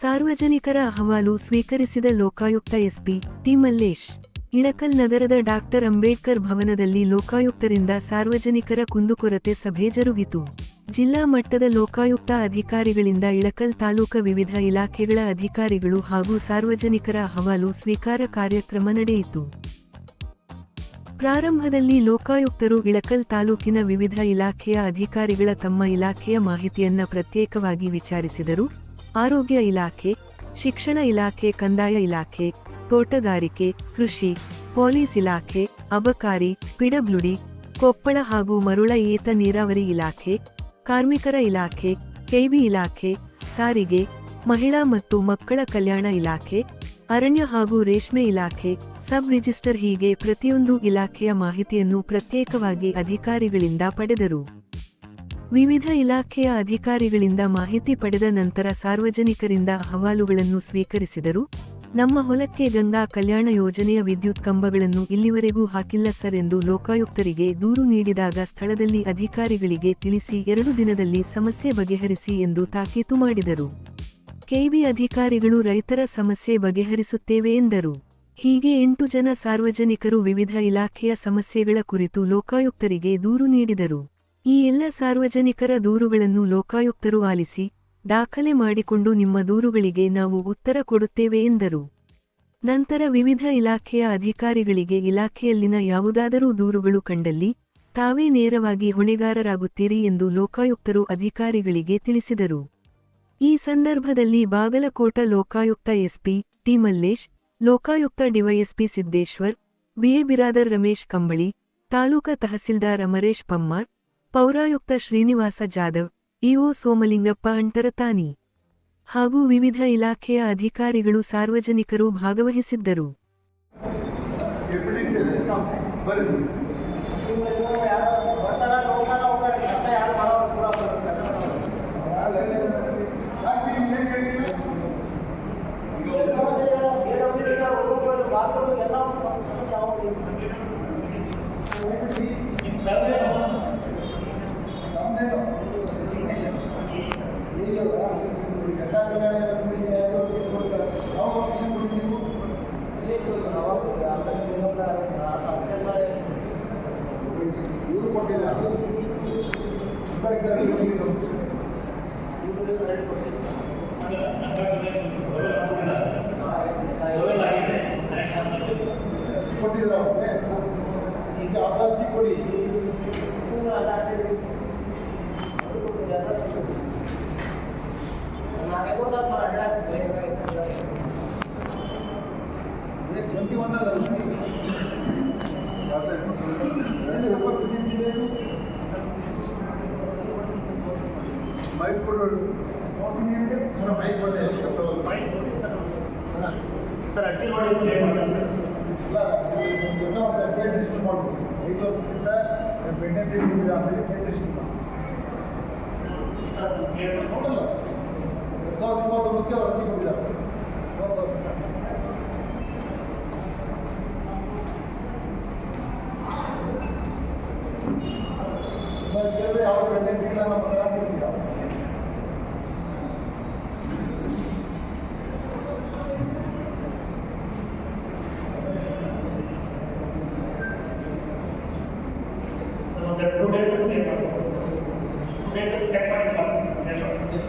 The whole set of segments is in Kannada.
ಸಾರ್ವಜನಿಕರ ಅಹವಾಲು ಸ್ವೀಕರಿಸಿದ ಲೋಕಾಯುಕ್ತ ಎಸ್ಪಿ ಟಿ ಮಲ್ಲೇಶ್, ಇಳಕಲ್ ನಗರದ ಡಾಕ್ಟರ್ ಅಂಬೇಡ್ಕರ್ ಭವನದಲ್ಲಿ ಲೋಕಾಯುಕ್ತರಿಂದ ಸಾರ್ವಜನಿಕರ ಕುಂದುಕೊರತೆ ಸಭೆ ಜರುಗಿತು. ಜಿಲ್ಲಾ ಮಟ್ಟದ ಲೋಕಾಯುಕ್ತ ಅಧಿಕಾರಿಗಳಿಂದ ಇಳಕಲ್ ತಾಲೂಕ ವಿವಿಧ ಇಲಾಖೆಗಳ ಅಧಿಕಾರಿಗಳು ಹಾಗೂ ಸಾರ್ವಜನಿಕರ ಅಹವಾಲು ಸ್ವೀಕಾರ ಕಾರ್ಯಕ್ರಮ ನಡೆಯಿತು. ಪ್ರಾರಂಭದಲ್ಲಿ ಲೋಕಾಯುಕ್ತರು ಇಳಕಲ್ ತಾಲೂಕಿನ ವಿವಿಧ ಇಲಾಖೆಯ ಅಧಿಕಾರಿಗಳ ತಮ್ಮ ಇಲಾಖೆಯ ಮಾಹಿತಿಯನ್ನ ಪ್ರತ್ಯೇಕವಾಗಿ ವಿಚಾರಿಸಿದರು. ಆರೋಗ್ಯ ಇಲಾಖೆ, ಶಿಕ್ಷಣ ಇಲಾಖೆ, ಕಂದಾಯ ಇಲಾಖೆ, ತೋಟಗಾರಿಕೆ, ಕೃಷಿ, ಪೊಲೀಸ್ ಇಲಾಖೆ, ಅಬಕಾರಿ, ಪಿಡಬ್ಲ್ಯೂಡಿ, ಕೊಪ್ಪಳ ಹಾಗೂ ಮರುಳ ಏತ ನೀರಾವರಿ ಇಲಾಖೆ, ಕಾರ್ಮಿಕರ ಇಲಾಖೆ, ಕೆಬಿ ಇಲಾಖೆ, ಸಾರಿಗೆ, ಮಹಿಳಾ ಮತ್ತು ಮಕ್ಕಳ ಕಲ್ಯಾಣ ಇಲಾಖೆ, ಅರಣ್ಯ ಹಾಗೂ ರೇಷ್ಮೆ ಇಲಾಖೆ, ಸಬ್ ರಿಜಿಸ್ಟರ್ ಹೀಗೆ ಪ್ರತಿಯೊಂದು ಇಲಾಖೆಯ ಮಾಹಿತಿಯನ್ನು ಪ್ರತ್ಯೇಕವಾಗಿ ಅಧಿಕಾರಿಗಳಿಂದ ಪಡೆದರು. ವಿವಿಧ ಇಲಾಖೆಯ ಅಧಿಕಾರಿಗಳಿಂದ ಮಾಹಿತಿ ಪಡೆದ ನಂತರ ಸಾರ್ವಜನಿಕರಿಂದ ಅಹವಾಲುಗಳನ್ನು ಸ್ವೀಕರಿಸಿದರು. ನಮ್ಮ ಹೊಲಕ್ಕೆ ಗಂಗಾ ಕಲ್ಯಾಣ ಯೋಜನೆಯ ವಿದ್ಯುತ್ ಕಂಬಗಳನ್ನು ಇಲ್ಲಿವರೆಗೂ ಹಾಕಿಲ್ಲ ಸರ್ ಎಂದು ಲೋಕಾಯುಕ್ತರಿಗೆ ದೂರು ನೀಡಿದಾಗ ಸ್ಥಳದಲ್ಲಿ ಅಧಿಕಾರಿಗಳಿಗೆ ತಿಳಿಸಿ ಎರಡು ದಿನದಲ್ಲಿ ಸಮಸ್ಯೆ ಬಗೆಹರಿಸಿ ಎಂದು ತಾಕೀತು ಮಾಡಿದರು. ಕೆಬಿ ಅಧಿಕಾರಿಗಳು ರೈತರ ಸಮಸ್ಯೆ ಬಗೆಹರಿಸುತ್ತೇವೆ ಎಂದರು. ಹೀಗೆ ಎಂಟು ಜನ ಸಾರ್ವಜನಿಕರು ವಿವಿಧ ಇಲಾಖೆಯ ಸಮಸ್ಯೆಗಳ ಕುರಿತು ಲೋಕಾಯುಕ್ತರಿಗೆ ದೂರು ನೀಡಿದರು. ಈ ಎಲ್ಲ ಸಾರ್ವಜನಿಕರ ದೂರುಗಳನ್ನು ಲೋಕಾಯುಕ್ತರು ಆಲಿಸಿ ದಾಖಲೆ ಮಾಡಿಕೊಂಡು ನಿಮ್ಮ ದೂರುಗಳಿಗೆ ನಾವು ಉತ್ತರ ಕೊಡುತ್ತೇವೆ ಎಂದರು. ನಂತರ ವಿವಿಧ ಇಲಾಖೆಯ ಅಧಿಕಾರಿಗಳಿಗೆ ಇಲಾಖೆಯಲ್ಲಿನ ಯಾವುದಾದರೂ ದೂರುಗಳು ಕಂಡಲ್ಲಿ ತಾವೇ ನೇರವಾಗಿ ಹೊಣೆಗಾರರಾಗುತ್ತೀರಿ ಎಂದು ಲೋಕಾಯುಕ್ತರು ಅಧಿಕಾರಿಗಳಿಗೆ ತಿಳಿಸಿದರು. ಈ ಸಂದರ್ಭದಲ್ಲಿ Bagalkot Lokayukta SP T Mallesh, Lokayukta DYSP Siddeshwar BA Biradar Ramesh Kambali, taluka tahsildar Amaresh Pammar ಪೌರಾಯುಕ್ತ ಶ್ರೀನಿವಾಸ ಜಾಧವ್ ಇಒ ಸೋಮಲಿಂಗಪ್ಪ ಅಂಟರತಾನಿ ಹಾಗೂ ವಿವಿಧ ಇಲಾಖೆಯ ಅಧಿಕಾರಿಗಳು ಸಾರ್ವಜನಿಕರು ಭಾಗವಹಿಸಿದ್ದರು. ಅರ್ಜಿ ಕೊಡಿ ಟ್ವೆಂಟಿ ಒನ್ ಅಲ್ಲ ಮೈಕ್ ಕೊಡೋರು ಸರ್ ಮೈಕ್ ಕೊಟ್ಟೆ ಸರ್ ಅರ್ಜಿ ಮಾಡಿ ಕ್ಲೇಮ್ ಮಾಡಿ ಸರ್ ಇಲ್ಲ ಕೇಸ್ ಮಾಡ್ಬೋದು ಐದು ವರ್ಷದಿಂದ ಪೆಂಡೆನ್ಸಿ ಇದ್ದಿಲ್ಲ ಆಮೇಲೆ ಕೇಸ್ ರಿಜಿಸ್ಟರ್ ಮಾಡಿ ಸರ್ ಕ್ಲೇಮ್ ನೋಡಲ್ಲ ಎರಡು ಸಾವಿರದ ಇಪ್ಪತ್ತೊಂದಕ್ಕೆ ಅವ್ರು ಅರ್ಜಿ ಕೊಟ್ಟಿದ್ದಾರೆ ಹೌದು ಸರ್. ನಾನು ಕೇಳಿದ್ರೆ ಯಾವ ಪೆಂಡೆನ್ಸಿ ಇಲ್ಲ ನಮ್ಮ ಹತ್ರ ಅಂತ ಹೇಳ್ತೀರಾ? ಒಂದು ಟೂ ಡೇಸ್ ಕ್ಲೇಮ್ ಮಾಡ್ಬೋದು ಸರ್ ಟೂ ಡೇಸ್ ಚೆಕ್ ಮಾಡಿ ಬರ್ತೀನಿ ಸರ್ ಕ್ಲೇಮ್ ಮಾಡಿ ಚೆಕ್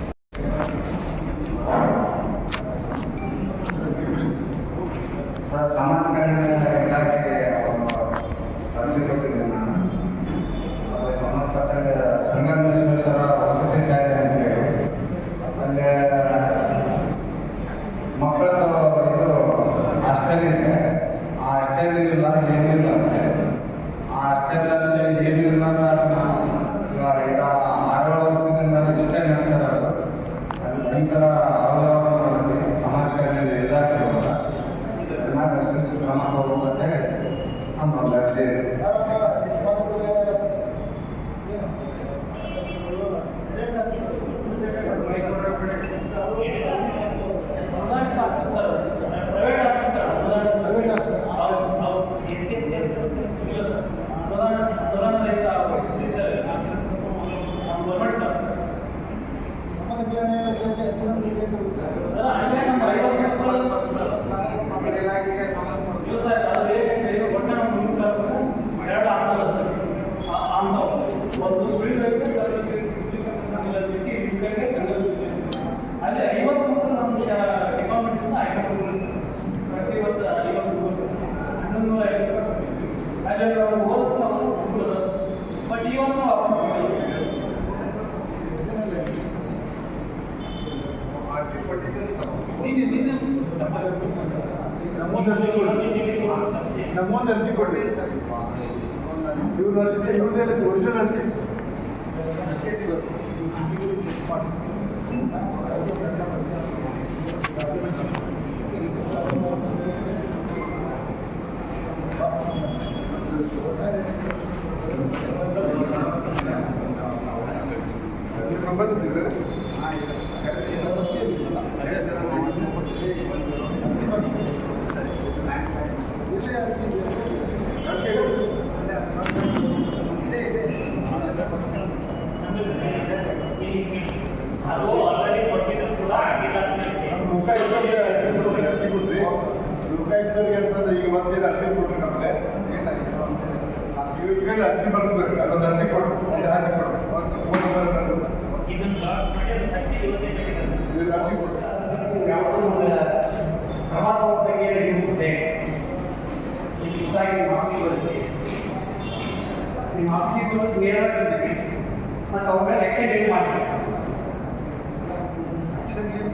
إلا كيف نتعلم؟ ಅರ್ಜಿ ಕೊಡಿ ಕೊಟ್ಟಿದ್ದೇನೆ ಸರ್ ಇವ್ರ ಅರ್ಜಿ ಇವ್ರದ್ದು ಒರಿಜಿನಲ್ ಅರ್ಜಿ ಸಂಬಂಧಿಸಿದ್ರೆ ಇಲ್ಲೇ ಅರ್ಜಿ ಇದೆ. ಅದು ಆಲ್ರೆಡಿ ಕೊಟ್ಟಿದ್ದು ಕೂಡ ಆಗಿಲ್ಲ ಅಂತ ನಮ್ಮ ಮುಖ ಇದ್ದವ್ರಿಗೆ ಅರ್ಜಿ ಕೊಡ್ರಿ. ಮುಖ ಇದ್ದವ್ರಿಗೆ ಅಂತಂದ್ರೆ ಈಗ ಮತ್ತೆ ಅರ್ಜಿ ಕೊಡ್ರಿ ನಮಗೆ ಇವ್ರಿಗೆ ಅರ್ಜಿ ಬರ್ಸ್ಬೇಕು ಅದೊಂದು ಅರ್ಜಿ ಕೊಡು ಒಂದು ಅರ್ಜಿ ಕೊಡು ಒಂದು ಫೋನ್ ನಂಬರ್ ನಂದು. ಇದನ್ನು ಲಾಸ್ ಮಾಡಿ ಅದು ಹಚ್ಚಿ ಇವತ್ತೇ ಇವ್ರಿಗೆ ಅರ್ಜಿ ಕೊಡು ಇರುತ್ತೆ ಇಲ್ಲಿ ಇದಾಗಿ ಮಾಹಿತಿ ಬರುತ್ತೆ ನಿಮ್ಮ ನೇರವಾಗಿ ಮತ್ತು ಅವ್ರ ಮೇಲೆ ಏನು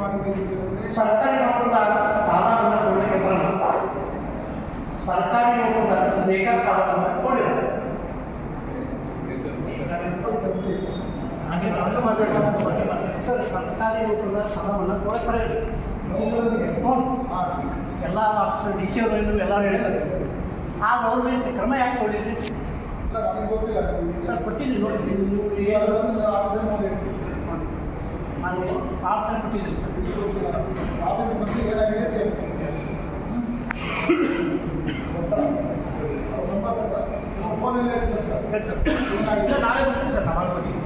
ಅಂತಂದ್ರೆ ಸರ್ಕಾರಿ ನೌಕರದಾರ ಸಾಲವನ್ನು ಕೊಡಲಿಕ್ಕೆ ಬರಲ್ಲ ಸರ್ಕಾರಿ ನೌಕರದಾರ ಬೇಕಾದ ಸಾಲವನ್ನು ಕೊಡಿಲ್ಲ ಹಾಗೆ ನಾನು ಮಾತಾಡ್ತಾ ಸರ್ ಸರ್ಕಾರಿ ಊಟದ ಸಾಲವನ್ನು ಕೊಡ್ತಾರೆ ಎಲ್ಲ ಆಫೀಸರ್ ಡಿ ಸಿ ಅವರು ಎಲ್ಲ ಹೇಳ್ತಾರೆ ಆ ಗೌರ್ಮೆಂಟ್ ಕ್ರಮ ಯಾಕೆ ಕೊಡಿದ್ರಿ ಸರ್ ಕೊಟ್ಟಿದ್ದೀನಿ ನೋಡಿ ನೀವು ಬಂದು ನಾನು ಆಪ್ಷನ್ ಕೊಟ್ಟಿದ್ದೀನಿ. ಆಫೀಸಿಗೆ ಬಂದು ಏನಾಗಿದೆ ಫೋನಲ್ಲಿ ನಾಳೆ ಬರ್ತೀನಿ ಸರ್ ನಾಳೆ ಮಾಡ್ಕೊತೀನಿ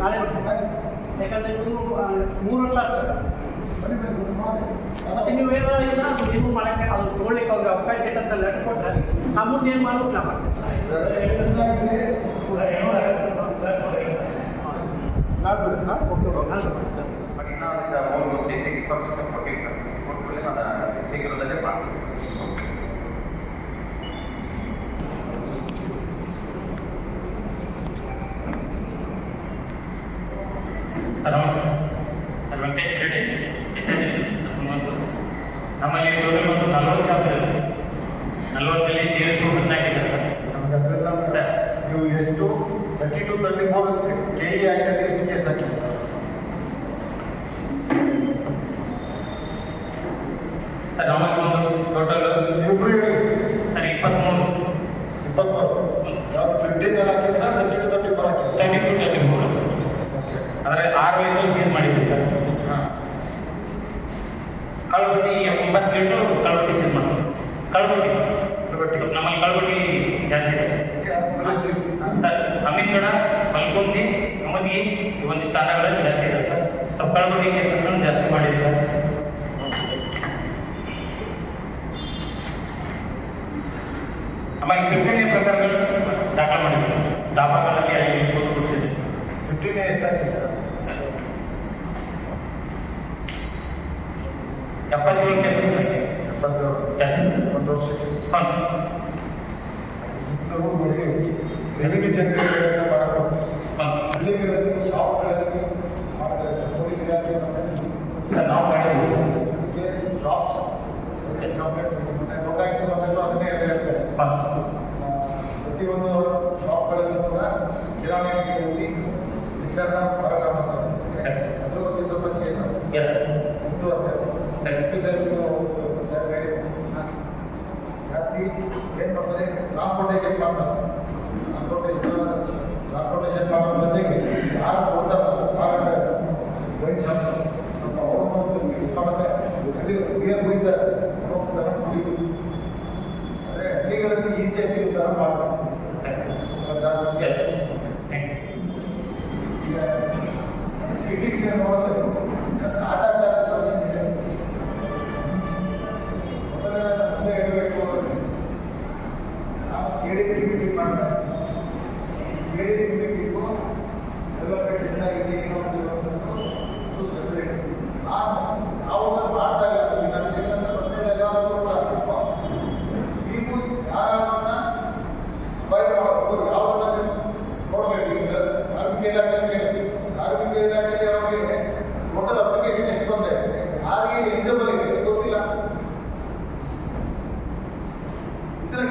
ನಾಳೆ ಬರ್ತೀನಿ. ಯಾಕಂದರೆ ನೀವು ಮೂರು ವರ್ಷ ಆಗ್ತದೆ. ಮತ್ತೆ ನೀವು ಏನಾದ್ರೂ ಇಲ್ಲ ನೀವು ಮಾಡಕ್ಕೆ ಅದು ತೊಗೊಳ್ಳಿಕ್ಕೆ ಅವ್ರಿಗೆ ಅವಕಾಶ ಇದೆ ಅಂತ ಲೆಟರ್ ಕೊಟ್ಟರೆ ಆ ಮುಂದೆ ಏನು ಮಾಡ್ಬೇಕು ನಾ ಮಾಡ್ತೀನಿ ನಾಳೆ ಬರ್ತೀನಿ ನಾಳೆ ಹೋಗ್ತೀನಿ ನಾನು ಬರ್ತೀನಿ ಸರ್ ಮೂರು ಬೇಸಿಕ್ ಇನ್ಫಾರ್ಮೇಷನ್ ಕೊಟ್ಟಿದ್ದು ಸರ್ ಕೊಟ್ಟರೆ ನಾನು ಶೀಘ್ರದಲ್ಲೇ ಮಾಡ್ತೀನಿ ಸರ್ ನಮಸ್ತೆ sir Venkatesh Reddy S S ನಮ್ಮಲ್ಲಿ ಟೋಟಲ್ ಒಂದು ನಲ್ವತ್ತು ಶಾಪ್ ಇದೆ ನಲ್ವತ್ತರಲ್ಲಿ ಸೇರಿದ್ರು ಹದಿನಾಲ್ಕಿದೆ ಸರ್ ನಮ್ಗೆ ಅದೆಲ್ಲ ಸರ್. ನೀವು ಎಷ್ಟು thirty two thirty four K E actually ಎಷ್ಟು ಕೇಸ್ ಹಾಕಿಲ್ಲ ಸರ್ ನಮಗೆ ಒಂದು ಟೋಟಲ್ ಇಬ್ಬರು ಹೇಳಿ ಸರ್ ಇಪ್ಪತ್ತ್ಮೂರು ಇಪ್ಪತ್ಮೂರು ಯಾವ್ದು ಫಿಫ್ಟೀನಲ್ಲಿ ಹಾಕಿದ್ದೀರಾ ತರ್ಟಿ ಟು ತರ್ಟಿ ಫೋರ್ ಹಾಕಿಲ್ಲ ತರ್ಟಿ ಟು ತರ್ಟಿ ಮೂರು ಅಂದರೆ ಆರು ವೆಹಿಕಲ್ ಸೀಸ್ ಮಾಡಿದ್ವಿ ಸರ್ ಹಾಂ ಕಳ್ಬಟ್ಟಿ ಒಂಬತ್ತೆಂಟು ಕಳ್ಬಟ್ಟಿ ಸೀಸ್ ಮಾಡಿದ್ವಿ ಕಳ್ಬಟ್ಟಿ. ಕಳ್ಬಟ್ಟಿ. ನಮ್ಮಲ್ಲಿ ಕಳ್ಬಟ್ಟಿ ಜಾಸ್ತಿ ಇದೆ. ಸರ್ ಅಮೀನ್ಗಡ ನಮಗೆ ಈ ಒಂದು ಸ್ಥಾನಗಳಲ್ಲಿ ಜಾಸ್ತಿ ಇದೆ ಸರ್. ಸ್ವಲ್ಪ ಕಳ್ಬಟ್ಟಿ ಕೇಸನ್ನು ಜಾಸ್ತಿ ಮಾಡಿದೆ ಸರ್. ಆಮೇಲೆ ಫಿಫ್ಟೀನೇ ಪ್ರಕಾರಗಳು ದಾಖಲು ಮಾಡಿದ್ವಿ ದಾಬಾಗಳಲ್ಲಿ ಐದು ಕೊಡ್ತಿದ್ದೀವಿ ಫಿಫ್ಟೀನೇ ಎಷ್ಟಾಗಿದೆ ಸರ್? ಎಪ್ಪತ್ತೇಳು ಕೇಸಸ್ ಎಪ್ಪತ್ತೇಳು ಜಾಸ್ತಿ ಒಂದು ವರ್ಷಕ್ಕೆ ಹಾಂ ನಾವು ನೋಡಿ ರೆವಿನ್ಯೂ ಜನರೇಟ್ ಮಾಡಬೇಕು ಹಾಂ ಹಳ್ಳಿಗಳಲ್ಲಿ ಶಾಪ್ಗಳಲ್ಲಿ ಮಾಡ್ತಾ ಇದ್ದಾರೆ ಪೊಲೀಸ್ ಇಲಾಖೆ ಮತ್ತೆ ಸರ್ ನಾವು ಮಾಡಿದ್ವಿ ಶಾಪ್ಸ್ ಗೊತ್ತಾಯ್ತು ಅದನ್ನು ಅದನ್ನೇ ಹೇಳ್ತಾರೆ ಹಾಂ ಆ, ಪ್ರತಿಯೊಂದು ಶಾಪ್ಗಳಲ್ಲೂ ಕೂಡ ಕಿರಾಣಿ ಅಂಗಡಿಯಲ್ಲಿ ವಿತರಣಾ ಮಾರಾಟ ಮಾಡ್ತಾರೆ ಅದ್ರ ಬಗ್ಗೆ ಸ್ವಲ್ಪ ಕೇಸ್ ಎಸ್ ಇದು ಅಷ್ಟೇ ಸರಿ. ಎಸ್ಪೆಷಲಿ ಜಾಸ್ತಿ ಏನು ಮಾಡ್ತಾರೆ ಟ್ರಾನ್ಸ್ಪೋರ್ಟೇಷನ್ ಮಾಡ್ತಾರೆ ಟ್ರಾನ್ಸ್ಪೋರ್ಟೇಷನ್ ಟ್ರಾನ್ಸ್ಪೋರ್ಟೇಷನ್ ಮಾಡೋ ಜೊತೆಗೆ ಯಾರು ಕೊಡ್ತಾರಲ್ಲ ಮಾರಾಟ ವೈನ್ ಶಾಪ್ ಅವ್ರನ್ನ ಮಿಕ್ಸ್ ಮಾಡಿದ್ರೆ ಅಲ್ಲಿ ಬಿಯರ್ ಕುಡಿತಾರೆ ಹೋಗ್ತಾರೆ ಕುಡಿಯೋದು ಅಂದರೆ ಹಳ್ಳಿಗಳಲ್ಲಿ ಈಸಿಯಾಗಿ ಸಿಗೋ ಥರ ಮಾಡ್ತಾರೆ ಸರಿ ಜಾಸ್ತಿ ಎಸ್ ಥ್ಯಾಂಕ್ ಯು ಈಗ Lord.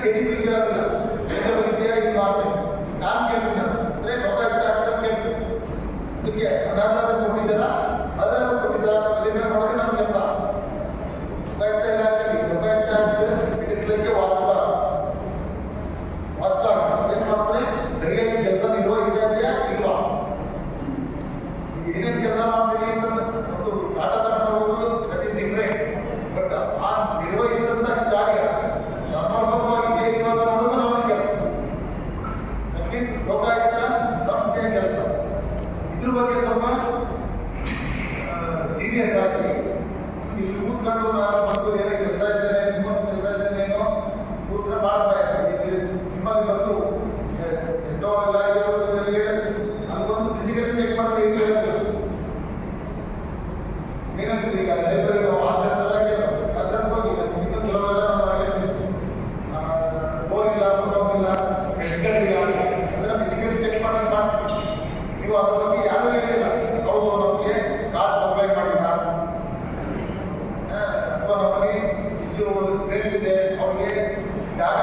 ಕೇಳಿದ್ದೀರಲ್ಲ ಮೇಜರ್ ಇದೆಯಾ ಇಲ್ವಾ ನಾನು ಕೇಳ್ತೀನಿ ಅಂದರೆ ಗೊತ್ತಾಗ್ತಾ ಆಗ್ತಾ ಕೇಳ್ತೀನಿ ಅದಕ್ಕೆ ಅನಾದಾರ ಕೊಟ್ಟಿದ್ದಾರ ಅದನ್ನು இருக்குது ಅವ್ರಿಗೆ ಜಾಗ